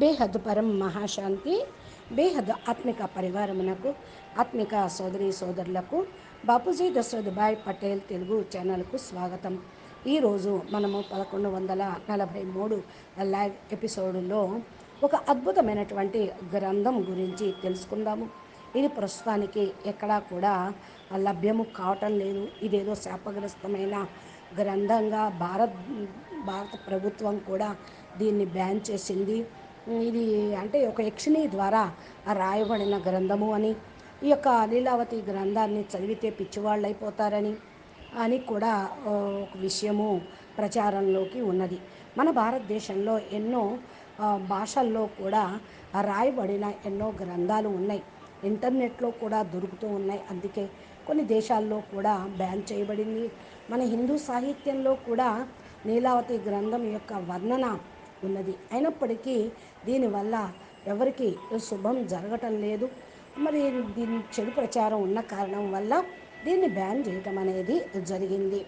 బేహద్ పరం మహాశాంతి బేహద్ ఆత్మిక పరివారమునకు ఆత్మిక సోదరి సోదరులకు బాపూజీ దశరథ్ పటేల్ తెలుగు ఛానల్కు స్వాగతం. ఈరోజు మనము పదకొండు వందల నలభై మూడు లైవ్ ఎపిసోడ్లో ఒక అద్భుతమైనటువంటి గ్రంథం గురించి తెలుసుకుందాము. ఇది ప్రస్తుతానికి ఎక్కడా కూడా లభ్యము కావటం లేదు. ఇదేదో శాపగ్రస్తమైన గ్రంథంగా భారత్ భారత ప్రభుత్వం కూడా దీన్ని బ్యాన్ చేసింది. ఇది అంటే ఒక యక్షిణి ద్వారా రాయబడిన గ్రంథము అని ఈ యొక్క లీలావతి గ్రంథాన్ని చదివితే పిచ్చివాళ్ళు అయిపోతారని అని కూడా ఒక విషయము ప్రచారంలోకి ఉన్నది. మన భారతదేశంలో ఎన్నో భాషల్లో కూడా రాయబడిన ఎన్నో గ్రంథాలు ఉన్నాయి. ఇంటర్నెట్లో కూడా దొరుకుతూ ఉన్నాయి. అందుకే కొన్ని దేశాల్లో కూడా బ్యాన్ చేయబడింది. మన హిందూ సాహిత్యంలో కూడా నీలావతి గ్రంథం యొక్క వర్ణన ఉన్నది. అయినప్పటికీ దీనివల్ల ఎవరికి శుభం జరగటం లేదు. మరి దీని చెడు ప్రచారం ఉన్న కారణం వల్ల దీన్ని బ్యాన్ చేయటం అనేది జరిగింది.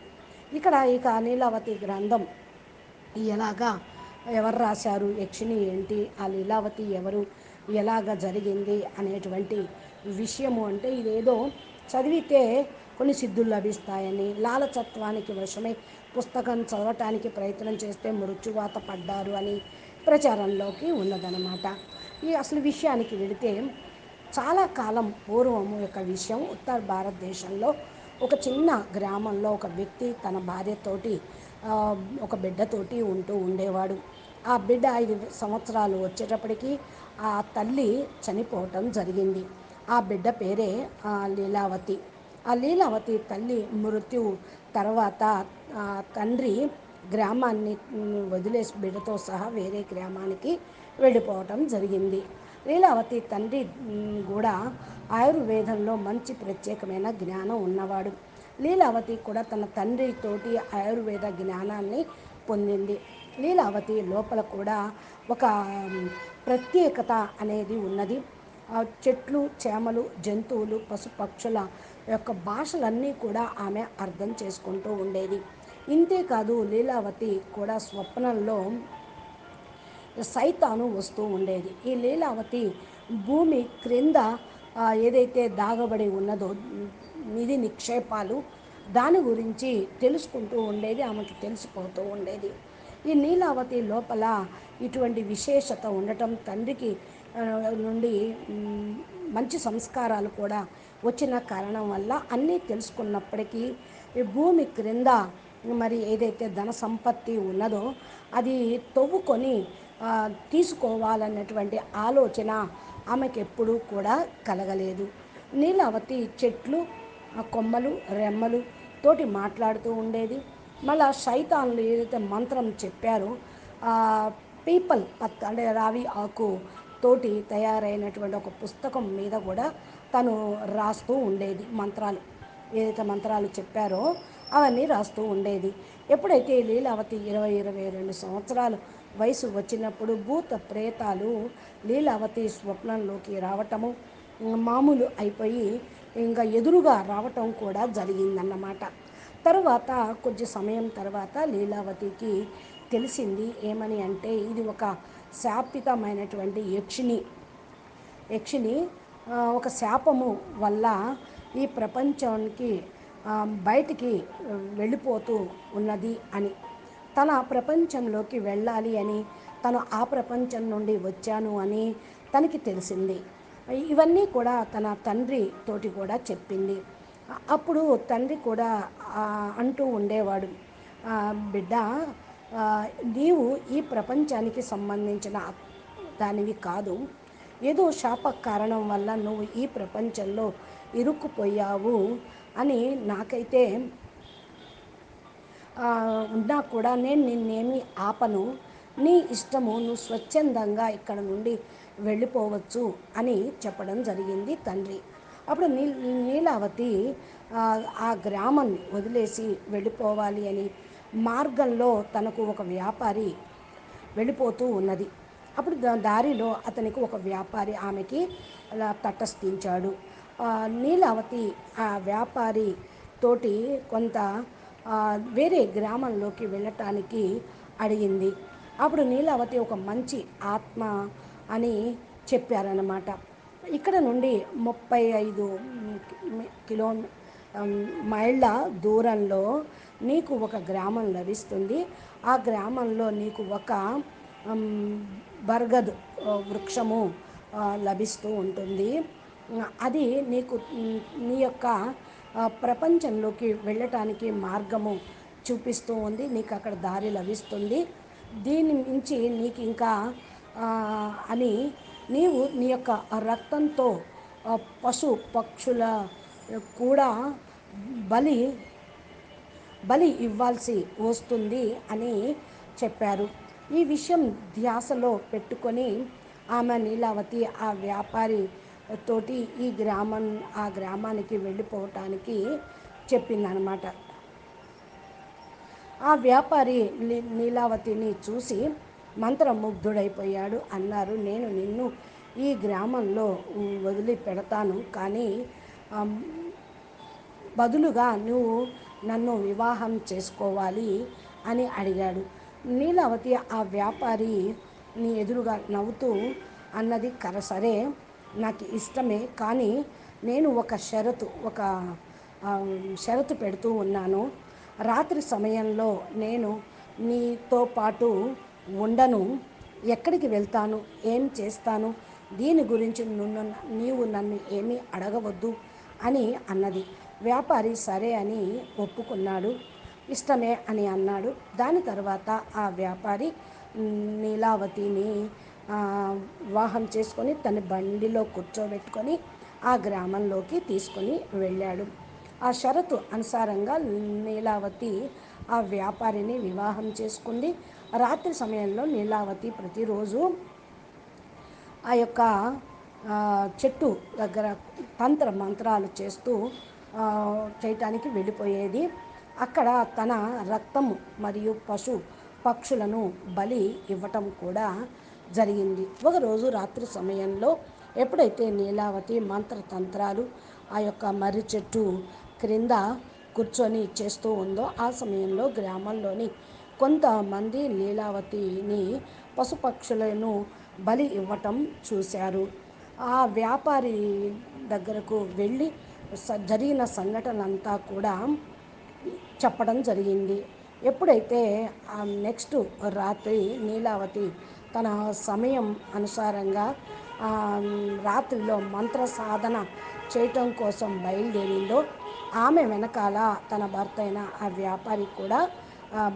ఇక్కడ ఇక నీలావతి గ్రంథం ఎలాగా ఎవరు రాశారు యక్షిణి ఏంటి ఆ లీలావతి ఎవరు ఎలాగ జరిగింది అనేటువంటి విషయము అంటే ఇదేదో చదివితే కొన్ని సిద్ధులు లభిస్తాయని లాలచత్వానికి వశమై పుస్తకం చదవటానికి ప్రయత్నం చేస్తే మృత్యువాత పడ్డారు అని ప్రచారంలోకి ఉన్నదనమాట ఈ అసలు విషయానికి వెళితే చాలా కాలం పూర్వం యొక్క విషయం ఉత్తర భారతదేశంలో ఒక చిన్న గ్రామంలో ఒక వ్యక్తి తన భార్యతోటి ఒక బిడ్డతోటి ఉంటూ ఉండేవాడు. ఆ బిడ్డ ఐదు సంవత్సరాలు వచ్చేటప్పటికి ఆ తల్లి చనిపోవటం జరిగింది. ఆ బిడ్డ పేరే లీలావతి. ఆ లీలావతి తల్లి మృత్యు తర్వాత తండ్రి గ్రామాన్ని వదిలేసి బిడ్డతో సహా వేరే గ్రామానికి వెళ్ళిపోవటం జరిగింది. లీలావతి తండ్రి కూడా ఆయుర్వేదంలో మంచి ప్రత్యేకమైన జ్ఞానం ఉన్నవాడు. లీలావతి కూడా తన తండ్రితోటి ఆయుర్వేద జ్ఞానాన్ని పొందింది. లీలావతి లోపల కూడా ఒక ప్రత్యేకత అనేది ఉన్నది. చెట్లు చేమలు జంతువులు పశుపక్షుల యొక్క భాషలన్నీ కూడా ఆమె అర్థం చేసుకుంటూ ఉండేది. ఇంతేకాదు లీలావతి కూడా స్వప్నంలో సైతాను వస్తూ ఉండేది. ఈ లీలావతి భూమి క్రింద ఏదైతే దాగబడి ఉన్నదో నిధి నిక్షేపాలు దాని గురించి తెలుసుకుంటూ ఉండేది ఆమెకి తెలిసిపోతూ ఉండేది. ఈ నీలావతి లోపల ఇటువంటి విశేషత ఉండటం తండ్రికి నుండి మంచి సంస్కారాలు కూడా వచ్చిన కారణం వల్ల అన్నీ తెలుసుకున్నప్పటికీ భూమి క్రింద మరి ఏదైతే ధన సంపత్తి ఉన్నదో అది తవ్వుకొని తీసుకోవాలన్నటువంటి ఆలోచన ఆమెకు ఎప్పుడూ కూడా కలగలేదు. నీలావతి చెట్లు కొమ్మలు రెమ్మలు తోటి మాట్లాడుతూ ఉండేది. మళ్ళా శైతాన్లు ఏదైతే మంత్రం చెప్పారో పీపల్ పత్ అంటే రావి ఆకు తోటి తయారైనటువంటి ఒక పుస్తకం మీద కూడా తను రాస్తూ ఉండేది మంత్రాలు. ఏదైతే మంత్రాలు చెప్పారో అవన్నీ రాస్తూ ఉండేది. ఎప్పుడైతే లీలావతి ఇరవై ఇరవై రెండు సంవత్సరాలు వయసు వచ్చినప్పుడు భూత ప్రేతాలు లీలావతి స్వప్నంలోకి రావటము మామూలు అయిపోయి ఇంకా ఎదురుగా రావటం కూడా జరిగిందన్నమాట. తర్వాత కొంచెం సమయం తర్వాత లీలావతికి తెలిసింది ఏమని అంటే ఇది ఒక శాపితమైనటువంటి యక్షిణి యక్షిణి ఒక శాపము వల్ల ఈ ప్రపంచానికి బయటికి వెళ్ళిపోతూ ఉన్నది అని. తన ప్రపంచంలోకి వెళ్ళాలి అని తను ఆ ప్రపంచం నుండి వచ్చాను అని తనకి తెలిసింది. ఇవన్నీ కూడా తన తండ్రి తోటి కూడా చెప్పింది. అప్పుడు తండ్రి కూడా అంటూ ఉండేవాడు బిడ్డ నీవు ఈ ప్రపంచానికి సంబంధించిన దానివి కాదు. ఏదో శాప కారణం వల్ల నువ్వు ఈ ప్రపంచంలో ఇరుక్కుపోయావు అని నాకైతే ఉన్నా కూడా నేను నిన్నేమి ఆపను. నీ ఇష్టము నువ్వు స్వచ్ఛందంగా ఇక్కడ నుండి వెళ్ళిపోవచ్చు అని చెప్పడం జరిగింది తండ్రి. అప్పుడు నీ నీలావతి ఆ గ్రామం వదిలేసి వెళ్ళిపోవాలి అని మార్గంలో తనకు ఒక వ్యాపారి వెళ్ళిపోతూ ఉన్నది. అప్పుడు దారిలో అతనికి ఒక వ్యాపారి ఆమెకి తటస్థించాడు. నీలావతి ఆ వ్యాపారి తోటి కొంత వేరే గ్రామంలోకి వెళ్ళటానికి అడిగింది. అప్పుడు నీలావతి ఒక మంచి ఆత్మ అని చెప్పారనమాట ఇక్కడ నుండి ముప్పై ఐదు కిలో మైళ్ళ దూరంలో నీకు ఒక గ్రామం లభిస్తుంది. ఆ గ్రామంలో నీకు ఒక బర్గద్ వృక్షము లభిస్తూ ఉంటుంది. అది నీకు నీ యొక్క ప్రపంచంలోకి వెళ్ళటానికి మార్గము చూపిస్తూ ఉంది. నీకు అక్కడ దారి లభిస్తుంది. దీని మించి నీకు ఇంకా అని నీవు నీ యొక్క రక్తంతో పశు పక్షుల కూడా బలి బలి ఇవ్వాల్సి వస్తుంది అని చెప్పారు. ఈ విషయం ధ్యాసలో పెట్టుకొని ఆమె నీలావతి ఆ వ్యాపారి తోటి ఈ గ్రామం ఆ గ్రామానికి వెళ్ళిపోవటానికి చెప్పిందనమాట ఆ వ్యాపారి నీ- నీలావతిని చూసి మంత్రముగ్ధుడైపోయాడు. అన్నారు నేను నిన్ను ఈ గ్రామంలో వదిలి పెడతాను కానీ బదులుగా నువ్వు నన్ను వివాహం చేసుకోవాలి అని అడిగాడు. నీలావతి ఆ వ్యాపారి నీ ఎదురుగా నవ్వుతూ అన్నది కర. సరే నాకు ఇష్టమే కానీ నేను ఒక షరతు ఒక షరతు పెడుతూ ఉన్నాను. రాత్రి సమయంలో నేను నీతో పాటు ఉండను. ఎక్కడికి వెళ్తాను? ఏం చేస్తాను? దీని గురించి నున్ను నీవు నన్ను ఏమీ అడగవద్దు అని అన్నది. వ్యాపారి సరే అని ఒప్పుకున్నాడు. ఇష్టమే అని అన్నాడు. దాని తర్వాత ఆ వ్యాపారి నీలావతిని వివాహం చేసుకొని తన బండిలో కూర్చోబెట్టుకొని ఆ గ్రామంలోకి తీసుకొని వెళ్ళాడు. ఆ షరతు అనుసారంగా నీలావతి ఆ వ్యాపారిని వివాహం చేసుకుంది. రాత్రి సమయంలో నీలావతి ప్రతిరోజు ఆ యొక్క చెట్టు దగ్గర తంత్ర మంత్రాలు చేస్తూ చేయటానికి వెళ్ళిపోయేది. అక్కడ తన రక్తము మరియు పశు పక్షులను బలి ఇవ్వటం కూడా జరిగింది. ఒకరోజు రాత్రి సమయంలో ఎప్పుడైతే నీలావతి మంత్రతంత్రాలు ఆ యొక్క మర్రి చెట్టు క్రింద కూర్చొని చేస్తూ ఉందో ఆ సమయంలో గ్రామంలోని కొంతమంది లీలావతిని పశుపక్షులను బలి ఇవ్వటం చూశారు. ఆ వ్యాపారి దగ్గరకు వెళ్ళి స- జరిగిన సంఘటనంతా కూడా చెప్పడం జరిగింది. ఎప్పుడైతే ఆ నెక్స్ట్ రాత్రి నీలావతి తన సమయం అనుసారంగా రాత్రిలో మంత్ర సాధన చేయటం కోసం బయలుదేరిందో ఆమె వెనకాల తన భర్త అయిన ఆ వ్యాపారి కూడా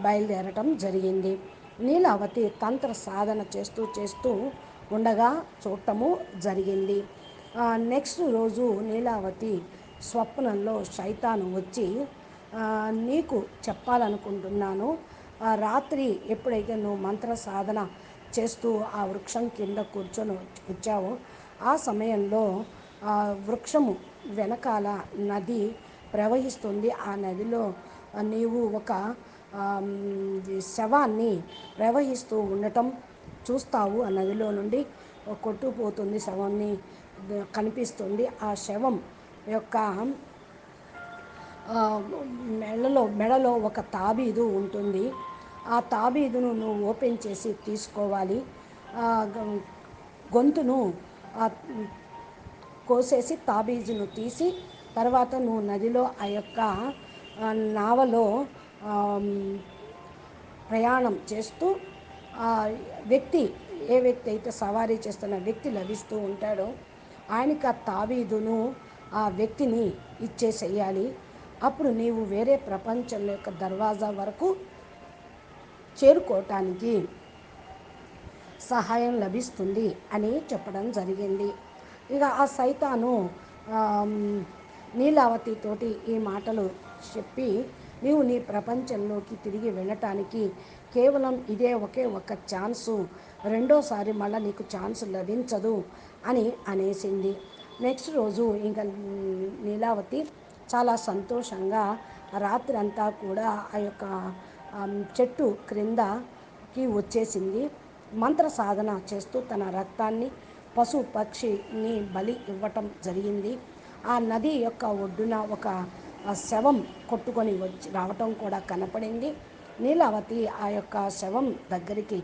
బయలుదేరటం జరిగింది. నీలావతి తంత్ర సాధన చేస్తూ చేస్తూ ఉండగా చూడటము జరిగింది. నెక్స్ట్ రోజు నీలావతి స్వప్నంలో శైతాను వచ్చి నీకు చెప్పాలనుకుంటున్నాను. రాత్రి ఎప్పుడైతే నువ్వు మంత్ర సాధన చేస్తూ ఆ వృక్షం కింద కూర్చొని వచ్చావో ఆ సమయంలో ఆ వృక్షము వెనకాల నది ప్రవహిస్తుంది. ఆ నదిలో నీవు ఒక శవాన్ని ప్రవహిస్తూ ఉండటం చూస్తావు. ఆ నదిలో నుండి కొట్టుకుపోతుంది శవాన్ని కనిపిస్తుంది. ఆ శవం యొక్క మెడలో మెడలో ఒక తాబీదు ఉంటుంది. ఆ తాబీదును నువ్వు ఓపెన్ చేసి తీసుకోవాలి. గొంతును కోసేసి తాబీజును తీసి తర్వాత నువ్వు నదిలో ఆ యొక్క నావలో ప్రయాణం చేస్తూ ఆ వ్యక్తి ఏ వ్యక్తి అయితే సవారీ చేస్తున్న వ్యక్తి లభిస్తూ ఉంటాడో ఆయనకి ఆ తాబీదును ఆ వ్యక్తిని ఇచ్చేసేయాలి. అప్పుడు నీవు వేరే ప్రపంచం యొక్క దర్వాజా వరకు చేరుకోవటానికి సహాయం లభిస్తుంది అని చెప్పడం జరిగింది. ఇక ఆ సైతాను ఆమ్, నీలావతి తోటి ఈ మాటలు చెప్పి నీవు నీ ప్రపంచంలోకి తిరిగి వెళ్ళటానికి కేవలం ఇదే ఒకే ఒక ఛాన్సు రెండోసారి మళ్ళీ నీకు ఛాన్స్ లభించదు అని అనేసింది. నెక్స్ట్ రోజు ఇంకా నీలావతి చాలా సంతోషంగా రాత్రి అంతా కూడా ఆ యొక్క చెట్టు క్రిందకి వచ్చేసింది. మంత్ర సాధన చేస్తూ తన రక్తాన్ని పశు పక్షిని బలి ఇవ్వటం జరిగింది. ఆ నది యొక్క ఒడ్డున ఒక శవం కొట్టుకొని వచ్చి రావటం కూడా కనపడింది. నీలావతి ఆ యొక్క శవం దగ్గరికి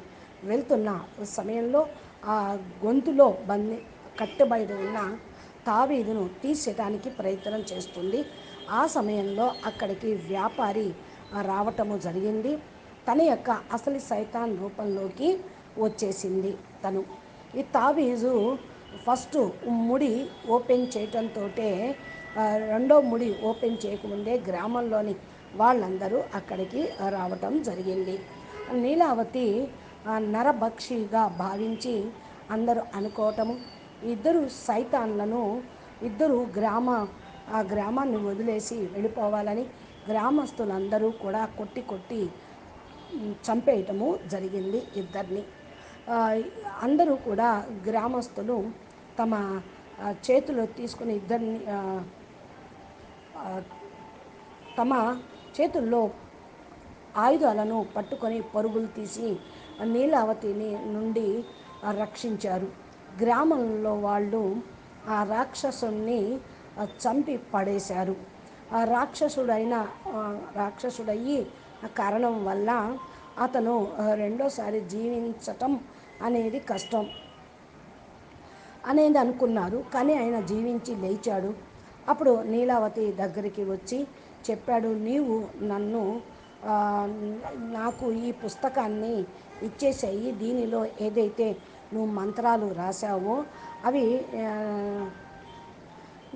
వెళ్తున్న సమయంలో ఆ గొంతులో బంది కట్టుబడి ఉన్న తావీదును తీసేయడానికి ప్రయత్నం చేస్తుంది. ఆ సమయంలో అక్కడికి వ్యాపారి రావటము జరిగింది. తన యొక్క అసలు సైతాన్ రూపంలోకి వచ్చేసింది తను. ఈ తావీజు ఫస్ట్ ముడి ఓపెన్ చేయటంతో రెండో ముడి ఓపెన్ చేయకముందే గ్రామంలోని వాళ్ళందరూ అక్కడికి రావటం జరిగింది. నీలావతి నరభక్షిగా భావించి అందరూ అనుకోవటము ఇద్దరు సైతాన్లను ఇద్దరు గ్రామ ఆ గ్రామాన్ని వదిలేసి వెళ్ళిపోవాలని గ్రామస్తులందరూ కూడా కొట్టి కొట్టి చంపేయటము జరిగింది ఇద్దరిని. అందరూ కూడా గ్రామస్తులు తమ చేతిలో తీసుకుని ఇద్దరిని తమ చేతుల్లో ఆయుధాలను పట్టుకొని పరుగులు తీసి నీలావతిని నుండి రక్షించారు. గ్రామంలో వాళ్ళు ఆ రాక్షసుని చంపి పడేశారు. ఆ రాక్షసుడైన రాక్షసుడయ్యి కారణం వల్ల అతను రెండోసారి జీవించటం అనేది కష్టం అనేది అనుకున్నారు. కానీ ఆయన జీవించి లేచాడు. అప్పుడు నీలావతి దగ్గరికి వచ్చి చెప్పాడు నీవు నన్ను నాకు ఈ పుస్తకాన్ని ఇచ్చేసేయి. దీనిలో ఏదైతే నువ్వు మంత్రాలు రాశావో అవి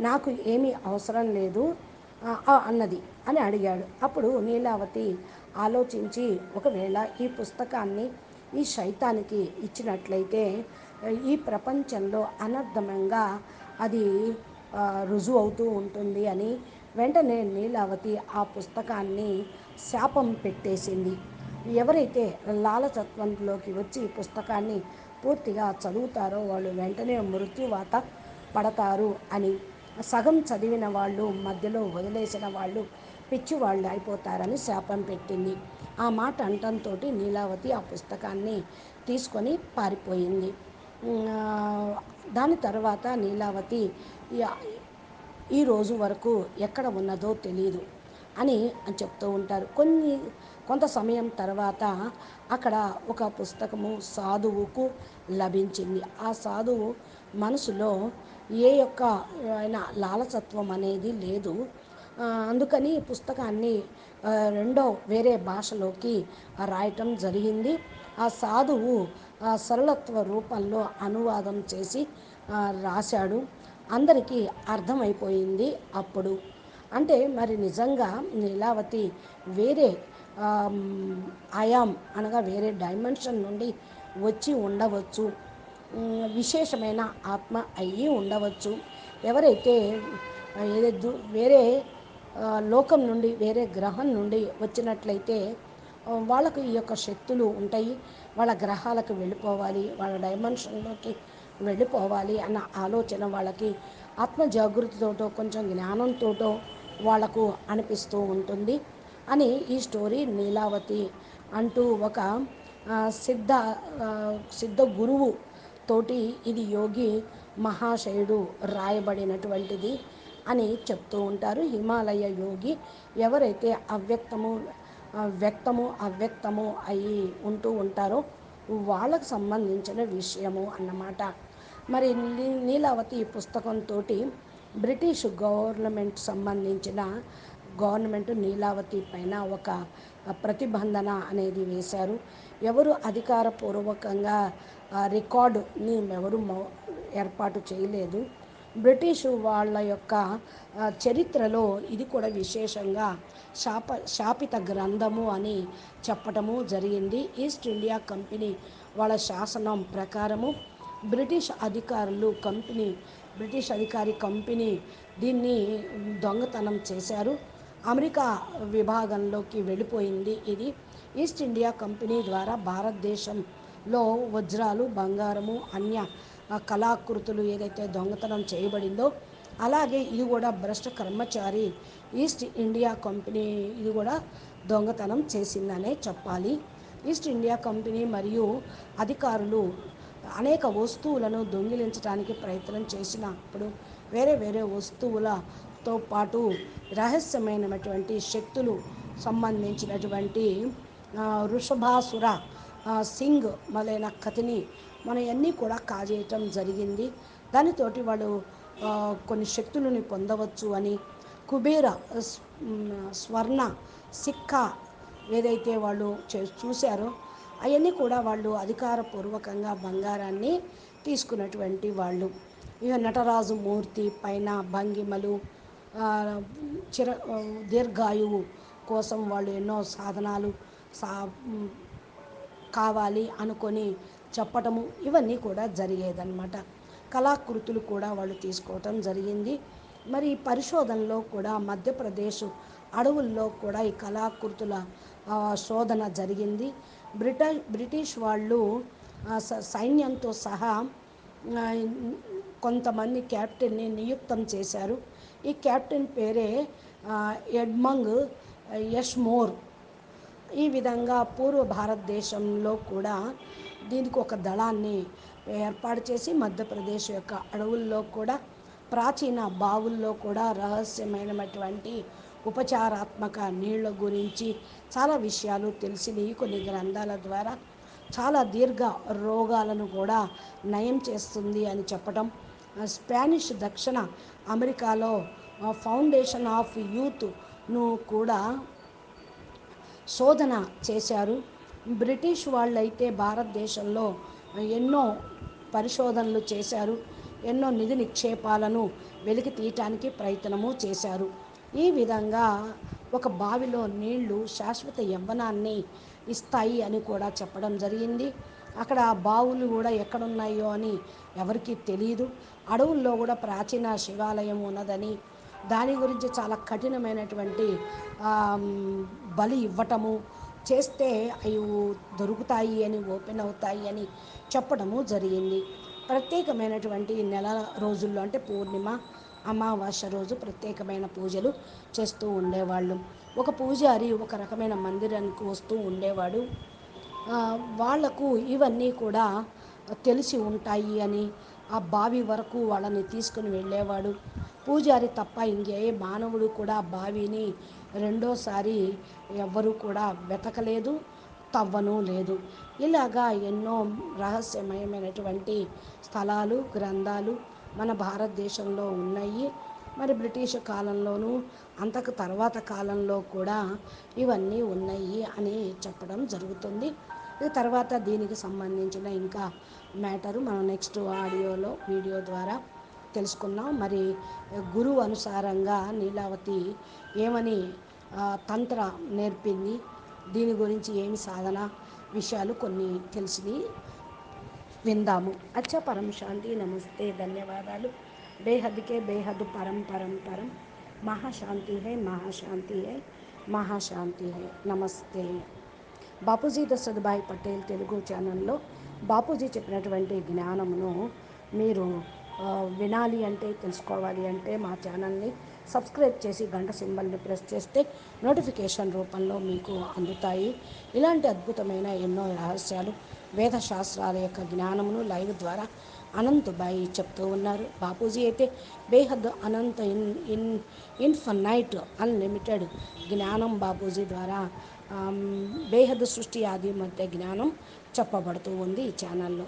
నాకు ఏమీ అవసరం లేదు అన్నది అని అడిగాడు. అప్పుడు నీలావతి ఆలోచించి ఒకవేళ ఈ పుస్తకాన్ని ఈ శైతానికి ఇచ్చినట్లయితే ఈ ప్రపంచంలో అనర్థమంగా అది రుజువు అవుతూ ఉంటుంది అని వెంటనే నీలావతి ఆ పుస్తకాన్ని శాపం పెట్టేసింది. ఎవరైతే లాలతత్వంలోకి వచ్చి పుస్తకాన్ని పూర్తిగా చదువుతారో వాళ్ళు వెంటనే మృత్యువాత పడతారు అని సగం చదివిన వాళ్ళు మధ్యలో వదిలేసిన వాళ్ళు పిచ్చి వాళ్ళు అయిపోతారని శాపం పెట్టింది. ఆ మాట అంటంతో నీలావతి ఆ పుస్తకాన్ని తీసుకొని పారిపోయింది. దాని తర్వాత నీలావతి ఈ రోజు వరకు ఎక్కడ ఉన్నదో తెలియదు అని చెప్తూ ఉంటారు. కొన్ని కొంత సమయం తర్వాత అక్కడ ఒక పుస్తకము సాధువుకు లభించింది. ఆ సాధువు మనసులో ఏ యొక్క లాలసత్వం అనేది లేదు. అందుకని పుస్తకాన్ని రెండో వేరే భాషలోకి రాయటం జరిగింది. ఆ సాధువు సరళత్వ రూపంలో అనువాదం చేసి రాశాడు. అందరికీ అర్థమైపోయింది అప్పుడు. అంటే మరి నిజంగా నీలావతి వేరే ఆయాం అనగా వేరే డైమెన్షన్ నుండి వచ్చి ఉండవచ్చు. విశేషమైన ఆత్మ అయ్యి ఉండవచ్చు. ఎవరైతే ఏదో వేరే లోకం నుండి వేరే గ్రహం నుండి వచ్చినట్లయితే వాళ్ళకు ఈ యొక్క శక్తులు ఉంటాయి. వాళ్ళ గ్రహాలకు వెళ్ళిపోవాలి వాళ్ళ డైమెన్షన్లోకి వెళ్ళిపోవాలి అన్న ఆలోచన వాళ్ళకి ఆత్మ జాగృతితోటో కొంచెం జ్ఞానంతోటో వాళ్ళకు అనిపిస్తూ ఉంటుంది అని ఈ స్టోరీ నీలావతి అంటూ ఒక సిద్ధ సిద్ధ గురువు తోటి ఇది యోగి మహాశయుడు రాయబడినటువంటిది అని చెప్తూ ఉంటారు. హిమాలయ యోగి ఎవరైతే అవ్యక్తము వ్యక్తము అవ్యక్తము అయి ఉంటూ ఉంటారో వాళ్ళకు సంబంధించిన విషయము అన్నమాట. మరి నీలావతి పుస్తకంతో బ్రిటిష్ గవర్నమెంట్ సంబంధించిన గవర్నమెంట్ నీలావతి పైన ఒక ప్రతిబంధన అనేది వేశారు. ఎవరు అధికారపూర్వకంగా రికార్డుని ఎవరు ఏర్పాటు చేయలేదు. బ్రిటిషు వాళ్ళ యొక్క చరిత్రలో ఇది కూడా విశేషంగా శాప శాపిత గ్రంథము అని చెప్పటము జరిగింది. ఈస్ట్ ఇండియా కంపెనీ వాళ్ళ శాసనం ప్రకారము బ్రిటిష్ అధికారులు కంపెనీ బ్రిటిష్ అధికారి కంపెనీ దీన్ని దొంగతనం చేశారు. అమెరికా విభాగంలోకి వెళ్ళిపోయింది ఇది. ఈస్ట్ ఇండియా కంపెనీ ద్వారా భారతదేశంలో వజ్రాలు బంగారము అన్య కళాకృతులు ఏదైతే దొంగతనం చేయబడిందో అలాగే ఇది కూడా భ్రష్ట కర్మచారి ఈస్ట్ ఇండియా కంపెనీ ఇది కూడా దొంగతనం చేసిందనే చెప్పాలి. ఈస్ట్ ఇండియా కంపెనీ మరియు అధికారులు అనేక వస్తువులను దొంగిలించడానికి ప్రయత్నం చేసినప్పుడు వేరే వేరే వస్తువులతో పాటు రహస్యమైనటువంటి శక్తులు సంబంధించినటువంటి వృషభాసుర సింగ్ మొదలైన కథని మన అన్నీ కూడా కాజేయటం జరిగింది. దానితోటి వాళ్ళు కొన్ని శక్తులని పొందవచ్చు అని కుబేర స్- స్వర్ణ సిక్కా ఏదైతే వాళ్ళు చే- చూశారో అవన్నీ కూడా వాళ్ళు అధికారపూర్వకంగా బంగారాన్ని తీసుకున్నటువంటి వాళ్ళు. ఇక నటరాజు మూర్తి పైన భంగిమలు చిర దీర్ఘాయువు కోసం వాళ్ళు ఎన్నో సాధనాలు సా కావాలి అనుకొని చెప్పటము ఇవన్నీ కూడా జరిగేదన్నమాట. కళాకృతులు కూడా వాళ్ళు తీసుకోవటం జరిగింది. మరి ఈ పరిశోధనలో కూడా మధ్యప్రదేశ్ అడవుల్లో కూడా ఈ కళాకృతుల శోధన జరిగింది. బ్రిట బ్రిటిష్ వాళ్ళు స- సైన్యంతో సహా కొంతమంది క్యాప్టెన్ని నియుక్తం చేశారు. ఈ క్యాప్టెన్ పేరే ఎడ్మంగ్ యష్మోర్ ఈ విధంగా పూర్వ భారతదేశంలో కూడా దీనికి ఒక దళాన్ని ఏర్పాటు చేసి మధ్యప్రదేశ్ యొక్క అడవుల్లో కూడా ప్రాచీన బావుల్లో కూడా రహస్యమైనటువంటి ఉపచారాత్మక నీళ్ళ గురించి చాలా విషయాలు తెలిసినవి. కొన్ని గ్రంథాల ద్వారా చాలా దీర్ఘ రోగాలను కూడా నయం చేస్తుంది అని చెప్పటం. స్పానిష్ దక్షిణ అమెరికాలో ఫౌండేషన్ ఆఫ్ యూత్ను కూడా శోధన చేశారు. బ్రిటిష్ వాళ్ళైతే భారతదేశంలో ఎన్నో పరిశోధనలు చేశారు. ఎన్నో నిధి నిక్షేపాలను వెలికి తీయటానికి ప్రయత్నము చేశారు. ఈ విధంగా ఒక బావిలో నీళ్ళు శాశ్వత యవ్వనాన్ని ఇస్తాయి అని కూడా చెప్పడం జరిగింది. అక్కడ ఆ బావులు కూడా ఎక్కడున్నాయో అని ఎవరికీ తెలియదు అడవుల్లో కూడా ప్రాచీన శివాలయం ఉన్నదని దాని గురించి చాలా కఠినమైనటువంటి బలి ఇవ్వటము చేస్తే అవి దొరుకుతాయి అని ఓపెన్ అవుతాయి అని చెప్పడము జరిగింది. ప్రత్యేకమైనటువంటి నెల రోజుల్లో అంటే పూర్ణిమ అమావాస్య రోజు ప్రత్యేకమైన పూజలు చేస్తూ ఉండేవాళ్ళు. ఒక పూజారి ఒక రకమైన మందిరానికి వస్తూ ఉండేవాడు. వాళ్ళకు ఇవన్నీ కూడా తెలిసి ఉంటాయి అని ఆ బావి వరకు వాళ్ళని తీసుకుని వెళ్ళేవాడు. పూజారి తప్ప ఇంకే మానవుడు కూడా బావిని రెండోసారి ఎవ్వరూ కూడా వెతకలేదు తవ్వను లేదు. ఇలాగా ఎన్నో రహస్యమయమైనటువంటి స్థలాలు గ్రంథాలు మన భారతదేశంలో ఉన్నాయి. మరి బ్రిటిష్ కాలంలోనూ అంతకు తర్వాత కాలంలో కూడా ఇవన్నీ ఉన్నాయి అని చెప్పడం జరుగుతుంది. తర్వాత దీనికి సంబంధించిన ఇంకా మ్యాటరు మనం నెక్స్ట్ ఆడియోలో వీడియో ద్వారా తెలుసుకున్నాం మరి గురువు అనుసారంగా నీలావతి ఏమని తంత్ర నేర్పింది? దీని గురించి ఏమి సాధన విషయాలు కొన్ని తెలిసినాయి విందాము. అచ్చ పరం శాంతి నమస్తే ధన్యవాదాలు. బేహద్కే బేహద్ పరం పరం పరం. మహాశాంతి హై మహాశాంతి హై మహాశాంతి హై. నమస్తే. బాపూజీ దశరథభాయ్ పటేల్ తెలుగు ఛానల్లో బాపూజీ చెప్పినటువంటి జ్ఞానమును మీరు వినాలి అంటే తెలుసుకోవాలి అంటే మా ఛానల్ని సబ్స్క్రైబ్ చేసి గంట సింబల్ని ప్రెస్ చేస్తే నోటిఫికేషన్ రూపంలో మీకు అందుతాయి. ఇలాంటి అద్భుతమైన ఎన్నో రహస్యాలు వేద శాస్త్రాల యొక్క జ్ఞానమును లైవ్ ద్వారా అనంతబాయి చెప్తూ ఉన్నారు. బాపూజీ అయితే బేహద్ అనంత ఇన్ ఇన్ ఇన్ఫనైట్ అన్లిమిటెడ్ జ్ఞానం బాపూజీ ద్వారా బేహద్ సృష్టి ఆది మధ్య జ్ఞానం చెప్పబడుతూ ఉంది ఈ ఛానల్లో.